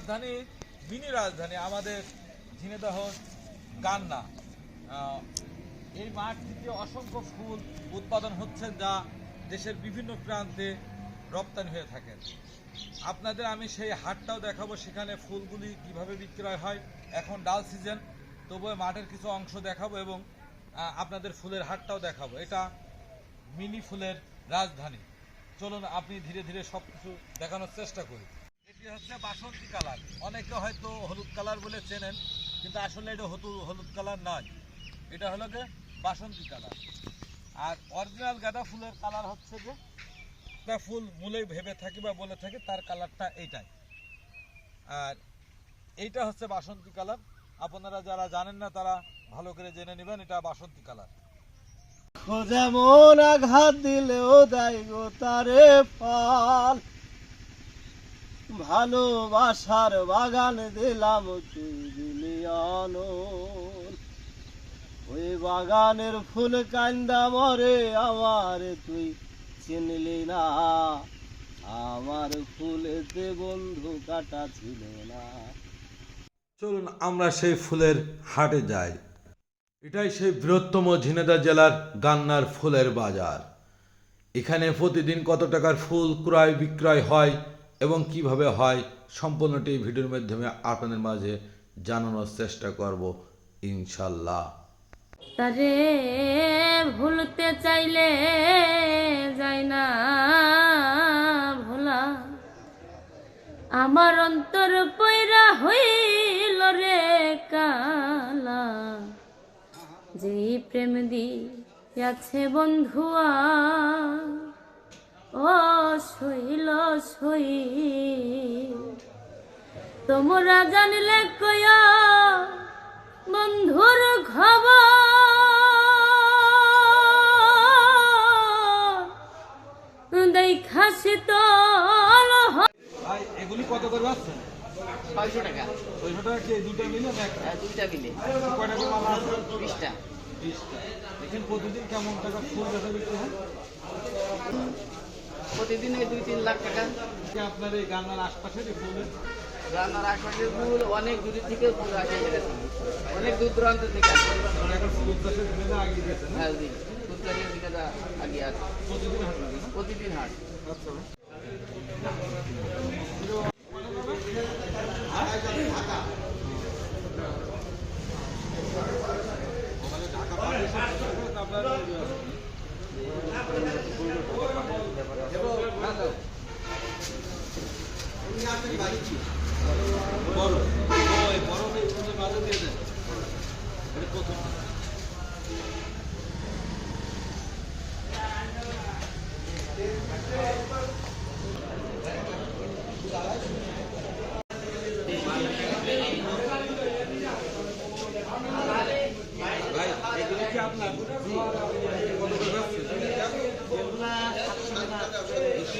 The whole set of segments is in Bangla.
রাজধানী, মিনি রাজধানী, আমাদের ঝিনেদহ গান্না এই মাঠ থেকে অসংখ্য ফুল উৎপাদন হচ্ছে যা দেশের বিভিন্ন প্রান্তে রপ্তানি হয়ে থাকে। আপনাদের আমি সেই হাটটাও দেখাবো, সেখানে ফুলগুলি কীভাবে বিক্রয় হয়। এখন ডাল সিজন, তবুও মাঠের কিছু অংশ দেখাবো এবং আপনাদের ফুলের হাটটাও দেখাবো। এটা মিনি ফুলের রাজধানী। চলুন, আপনি ধীরে ধীরে সব কিছু দেখানোর চেষ্টা করি। এটি হচ্ছে বাসন্তী কালার। অনেকে হয়তো হলুদ কালার বলে চেনেন, কিন্তু আসলে এটা হলুদ হলুদ কালার নয়। এটা হলো যে বাসন্তী কালার। আর অরিজিনাল গাঁদা ফুলের কালার হচ্ছে যে একটা ফুল মূলেই ভেবে থাকি বা বলে থাকি, তার কালারটা এইটাই। আর এইটা হচ্ছে বাসন্তী কালার। আপনারা যারা জানেন না, তারা ভালো করে জেনে নেবেন, এটা বাসন্তী কালার। যেমন আঘাত দিলেও দেয় গো তারে ফল ভালোবাসার বাগান দিলাম ওই বাগানের ফুল কান্দা মরে আমার তুই চিনলি না। আমার ফুলেতে বন্ধু কাটা ছিল না। চলুন আমরা সেই ফুলের হাটে যাই। এটাই সেই বৃহত্তম ঝিনেদা জেলার গান্নার ফুলের বাজার। এখানে প্রতিদিন কত টাকার ফুল ক্রয় বিক্রয় হয় এবং কীভাবে হয় সম্পূর্ণটি ভিডিওর মাধ্যমে আপনাদের মাঝে জানানোর চেষ্টা করব ইনশাল্লাহ তারে ভুলতে চাইলে যায় না ভোলা। আমার অন্তর পয়রা হইল রে কালা। যে প্রেম দিয়াছে বন্ধুয়া সই তোমরা জানলে কয়া বন্ধুর খবর। দেখা শীতল হয় ভাই এগুলি কত করে ছয়শো টাকা। টাকা কি দুটো মিলে না একটা? আর দুইটা মিলে। কয়টা করে মালা আছে বিশটা। বিশটা। দেখেন প্রতিদিন কেমন টাকা ফুল বেচা বিক্রি হয়। প্রতিদিন এই দুই তিন লাখ টাকা। আপনার এই গান্নার আশপাশে রান্নার আশপাশের ফুল অনেক দূর থেকে ফুল আসে অনেক দূর দূরান্ত থেকে হ্যাঁ জি ফুল চাষের দিকে আগে আছে। প্রতিদিন হাট লাগে না প্রতিদিন হাট আচ্ছা বড় ওই বড় নেই ফুলের মাঝে দিয়ে দেন এটা প্রথম ভাই এগুলো কি আপনার কত করে যাচ্ছে কি কালার বলে এটা বাসন্তী এটা কি সবই গাঁদার এলাকা? গাঁদা বাগান। এটা কি কি কালার গ্রিন কালার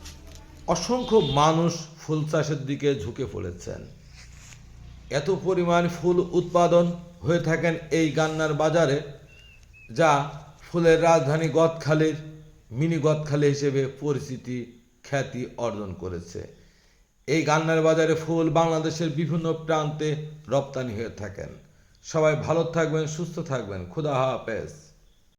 অসংখ্য মানুষ ফুল চাষের দিকে ঝুঁকে পড়েছেন। এত পরিমাণ ফুল উৎপাদন হয়ে থাকেন এই গান্নার বাজারে, যা ফুলের রাজধানী গদখালির মিনি গদখালি হিসেবে পরিচিতি, খ্যাতি অর্জন করেছে। এই গান্নার বাজারে ফুল বাংলাদেশের বিভিন্ন প্রান্তে রপ্তানি হয়ে থাকেন। সবাই ভালো থাকবেন, সুস্থ থাকবেন। খুদা হাফেজ।